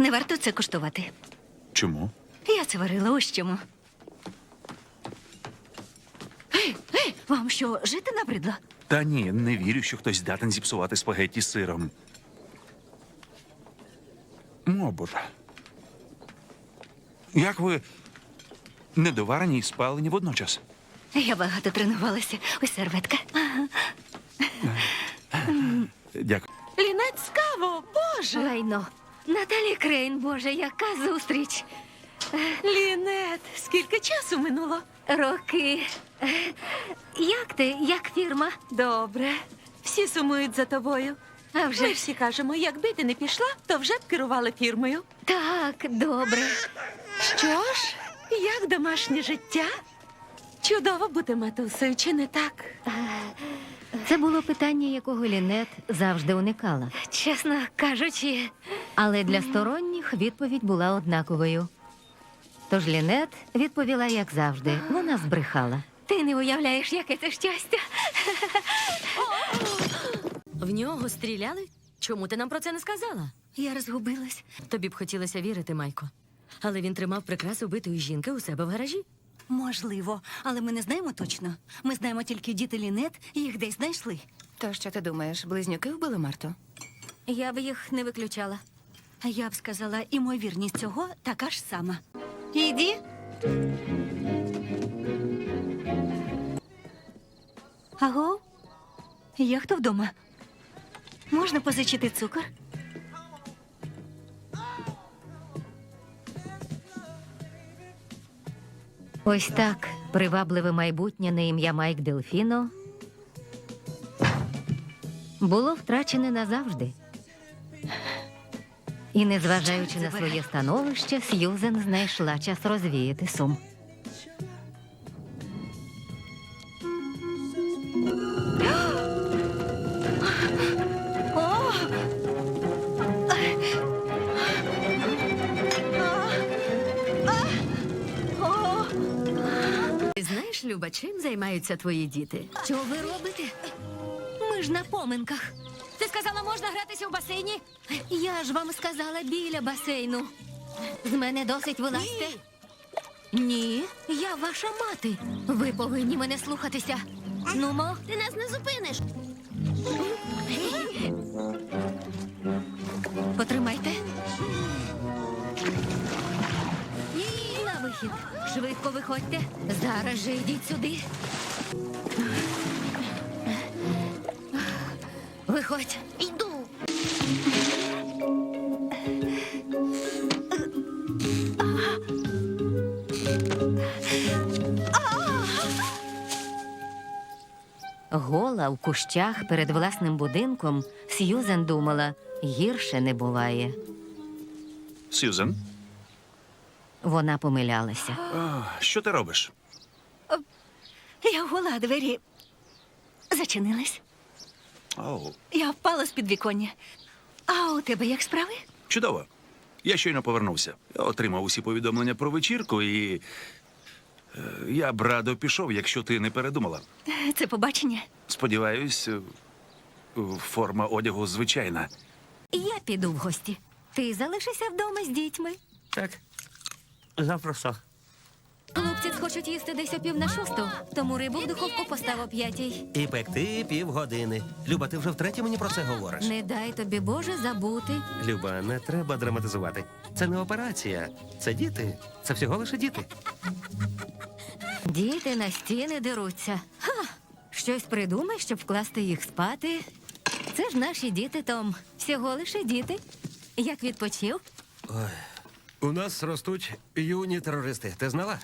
Не варто це коштувати. Чому? Я це варила ось чому. Гей, гей, вам що, жити набридло? Та ні, не вірю, що хтось здатен зіпсувати спагетті з сиром. О, Боже. Як ви недоварені і спалені водночас? Я багато тренувалася. Ось серветка. Дякую. Лінет скаво, боже! Лайно. Наталі Крейн, боже, яка зустріч. Лінет, скільки часу минуло? Роки. Як ти, як фірма? Добре. Всі сумують за тобою. А вже Ми ж. всі кажемо, якби ти не пішла, то вже б керували фірмою. Так, добре. Що ж, як домашнє життя? Чудово бути матусею, чи не так? Це було питання, якого Лінет завжди уникала. Чесно кажучи, Але для сторонніх відповідь була однаковою. Тож Лінет відповіла, як завжди, вона збрехала. ти не уявляєш, яке це щастя. В нього стріляли? Чому ти нам про це не сказала? Я розгубилась. Тобі б хотілося вірити, Майко. Але він тримав прикрас убитої жінки у себе в гаражі. Можливо, але ми не знаємо точно. Ми знаємо тільки діти Лінет, і їх десь знайшли. То що ти думаєш, близнюки вбили Марту? Я б їх не виключала. А я б сказала, імовірність цього така ж сама. Іді. Аго? Я хто вдома? Можна позичити цукор? Ось так привабливе майбутнє на ім'я Майк Делфіно було втрачене назавжди. І незважаючи на своє становище, Сьюзен знайшла час розвіяти сум. Чим займаються твої діти? Що ви робите? Ми ж на поминках. Ти сказала, можна гратися у басейні? Я ж вам сказала біля басейну. З мене досить вилазьте. Ні, я ваша мати. Ви повинні мене слухатися. Нумо, ти нас не зупиниш. Потримайте. Вихід. Швидко виходьте. Зараз же йдіть сюди. Виходь. Іду. Гола в кущах перед власним будинком Сьюзен думала, гірше не буває. Сюзан, Вона помилялася. а, що ти робиш? Я гола, двері зачинились. Оу, Я впала з підвіконня. А у тебе як справи? чудово. Я щойно повернувся. Я отримав усі повідомлення про вечірку і. е, Я б радо пішов, якщо ти не передумала. Це побачення. Сподіваюсь, е, форма одягу звичайна. Я піду в гості. Ти залишишся вдома з дітьми. Так. Запросто. Хлопці хочуть їсти десь о пів на шосту, тому рибу в духовку постав о п'ятій. І пекти півгодини. Люба, ти вже втретє мені про це говориш. Не дай тобі Боже забути. Люба, не треба драматизувати. Це не операція. Це діти. Це всього лише діти. Діти на стіни деруться. Ха! Щось придумай, щоб вкласти їх спати. Це ж наші діти, Том. Всього лише діти. Як відпочив? У нас ростуть юні терористи. Ти знала?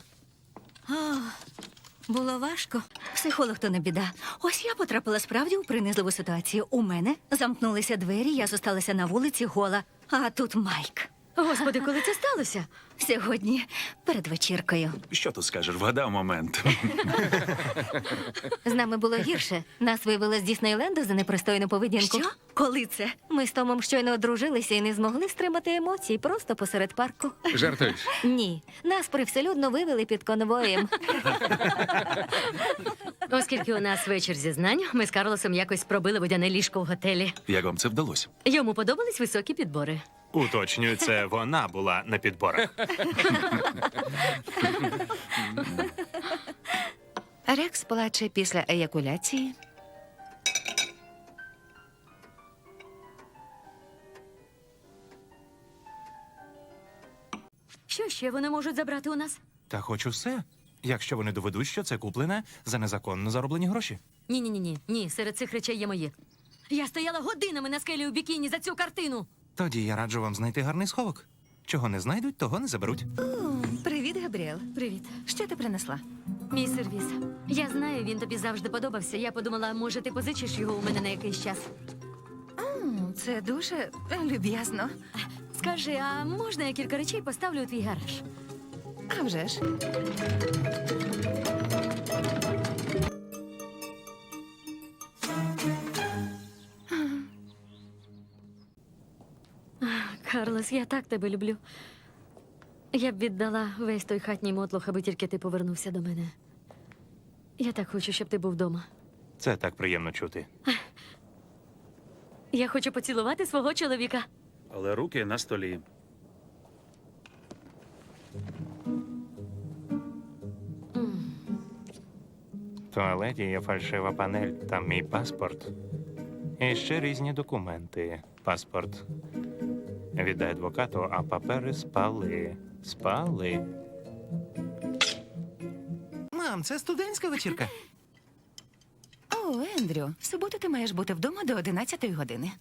Було важко. Психолог то не біда. Ось я потрапила справді у принизливу ситуацію. У мене замкнулися двері, я зосталася на вулиці гола, а тут Майк. Господи, коли це сталося? Сьогодні перед вечіркою. Що тут скажеш? Вгадав момент. З нами було гірше. Нас вивели з Діснейленду за непристойну поведінку. Що? Коли це? Ми з Томом щойно одружилися і не змогли стримати емоцій просто посеред парку. Жартуєш? Ні, нас привселюдно вивели під конвоєм. Оскільки у нас вечір зізнань, ми з Карлосом якось пробили водяне ліжко в готелі. Як вам це вдалося? Йому подобались високі підбори. Уточнюю, це вона була на підборах. Рекс плаче після еякуляції. Що ще вони можуть забрати у нас? Та хоч усе. Якщо вони доведуть, що це куплене за незаконно зароблені гроші. Ні, ні, ні, ні. Ні, серед цих речей є мої. Я стояла годинами на скелі у бікіні за цю картину. Тоді я раджу вам знайти гарний сховок. Чого не знайдуть, того не заберуть. Привіт, Габріел. Привіт, Що ти принесла? мій сервіс. Я знаю, він тобі завжди подобався. Я подумала, може, ти позичиш його у мене на якийсь час. М, Це дуже люб'язно. Скажи, а можна я кілька речей поставлю у твій гараж? А вже ж. Карлос, я так тебе люблю. Я б віддала весь той хатній мотлох, аби тільки ти повернувся до мене. Я так хочу, щоб ти був вдома. Це так приємно чути. Я хочу поцілувати свого чоловіка. Але руки на столі. В туалеті є фальшива панель, там мій паспорт. І ще різні документи. Паспорт. Віддай адвокату, а папери спали. Спали. Мам, це студентська вечірка. О, Ендрю, в суботу ти маєш бути вдома до 11 години.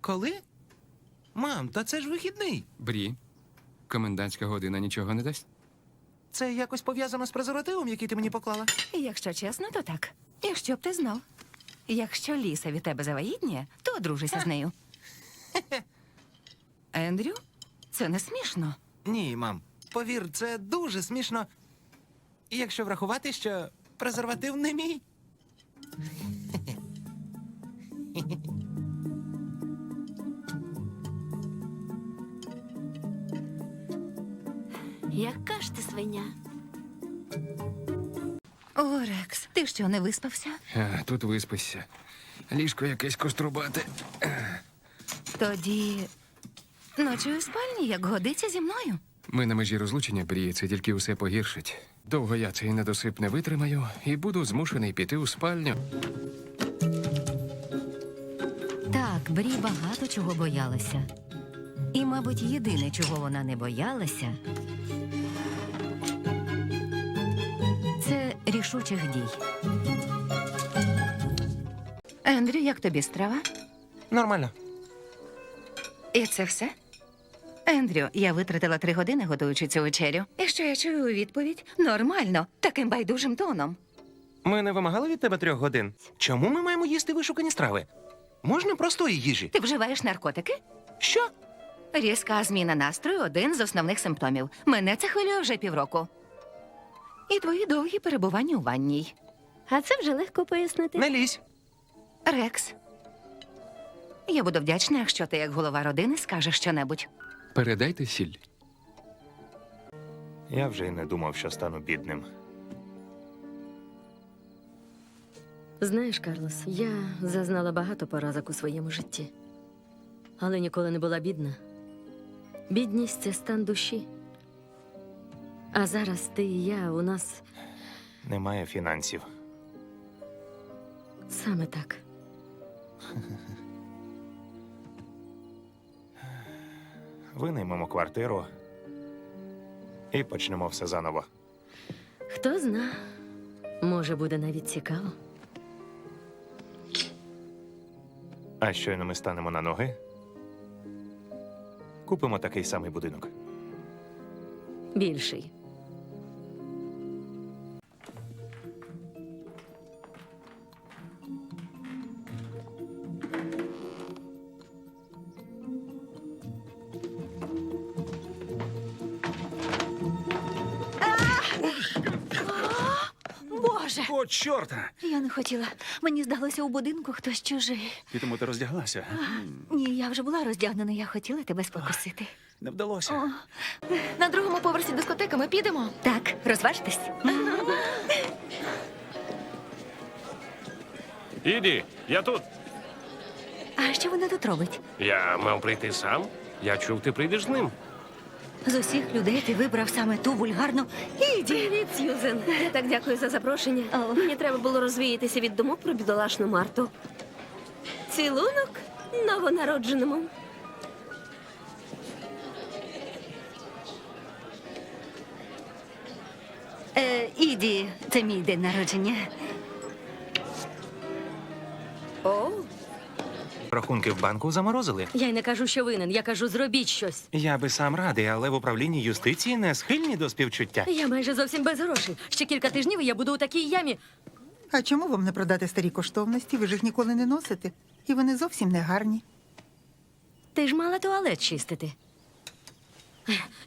Коли? Мам, та це ж вихідний. Брі. Комендантська година нічого не дасть. Це якось пов'язано з презервативом, який ти мені поклала. Якщо чесно, то так. Якщо б ти знав. Якщо Ліса від тебе завагітніє, то одружися з нею. Ендрю, це не смішно. Ні, мам. Повір, це дуже смішно. Якщо врахувати, що презерватив не мій. Яка ж ти свиня? О, Рекс, ти що, не виспався? А, тут виспися. Ліжко якесь кострубате. Тоді ночі у спальні, як годиться зі мною. Ми на межі розлучення, Брі, це тільки усе погіршить. Довго я цей недосип не витримаю і буду змушений піти у спальню. Так, Брі багато чого боялася. І, мабуть, єдине, чого вона не боялася, це рішучих дій. Ендрю, як тобі страва? Нормально. І це все? Ендрю, я витратила три години, готуючи цю вечерю. І що я чую у відповідь? Нормально, таким байдужим тоном. Ми не вимагали від тебе трьох годин. Чому ми маємо їсти вишукані страви? Можна простої їжі. Ти вживаєш наркотики? Що? Різка зміна настрою один з основних симптомів. Мене це хвилює вже півроку. І твої довгі перебування у ванній. А це вже легко пояснити. Не лізь. Рекс. Я буду вдячна, якщо ти, як голова родини, скажеш щонебудь. Передайте сіль. Я вже й не думав, що стану бідним. Знаєш, Карлос, я зазнала багато поразок у своєму житті, але ніколи не була бідна. Бідність це стан душі. А зараз ти і я у нас Немає фінансів. саме так. Винаймемо квартиру і почнемо все заново. Хто зна, може, буде навіть цікаво. А щойно ми станемо на ноги. Купимо такий самий будинок. Більший. Боже! О, чорта! Я не хотіла. Мені здалося у будинку хтось чужий. І тому ти роздяглася? Ні, я вже була роздягнена, я хотіла тебе спокусити. Не вдалося. На другому поверсі дискотека ми підемо. Так, розважтесь. Іді, я тут. А що вона тут робить? Я мав прийти сам. Я чув, ти прийдеш з ним. З усіх людей ти вибрав саме ту вульгарну. Іді! Привіт, Сьюзен. Я так дякую за запрошення. Мені треба було розвіятися від думок про бідолашну Марту. Цілунок новонародженому. Е, Іді, це мій день народження. Рахунки в банку заморозили. Я й не кажу, що винен, я кажу, зробіть щось. Я би сам радий, але в управлінні юстиції не схильні до співчуття. Я майже зовсім без грошей. Ще кілька тижнів і я буду у такій ямі. А чому вам не продати старі коштовності? Ви ж їх ніколи не носите. І вони зовсім не гарні. Ти ж мала туалет чистити.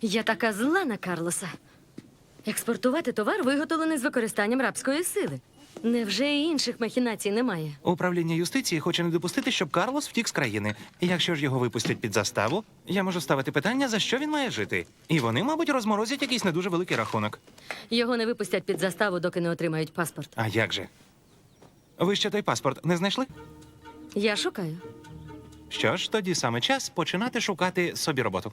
Я така зла на Карлоса. Експортувати товар, виготовлений з використанням рабської сили. Невже і інших махінацій немає? Управління юстиції хоче не допустити, щоб Карлос втік з країни. Якщо ж його випустять під заставу, я можу ставити питання, за що він має жити. І вони, мабуть, розморозять якийсь не дуже великий рахунок. Його не випустять під заставу, доки не отримають паспорт. А як же? Ви ще той паспорт не знайшли? Я шукаю. Що ж, тоді саме час починати шукати собі роботу.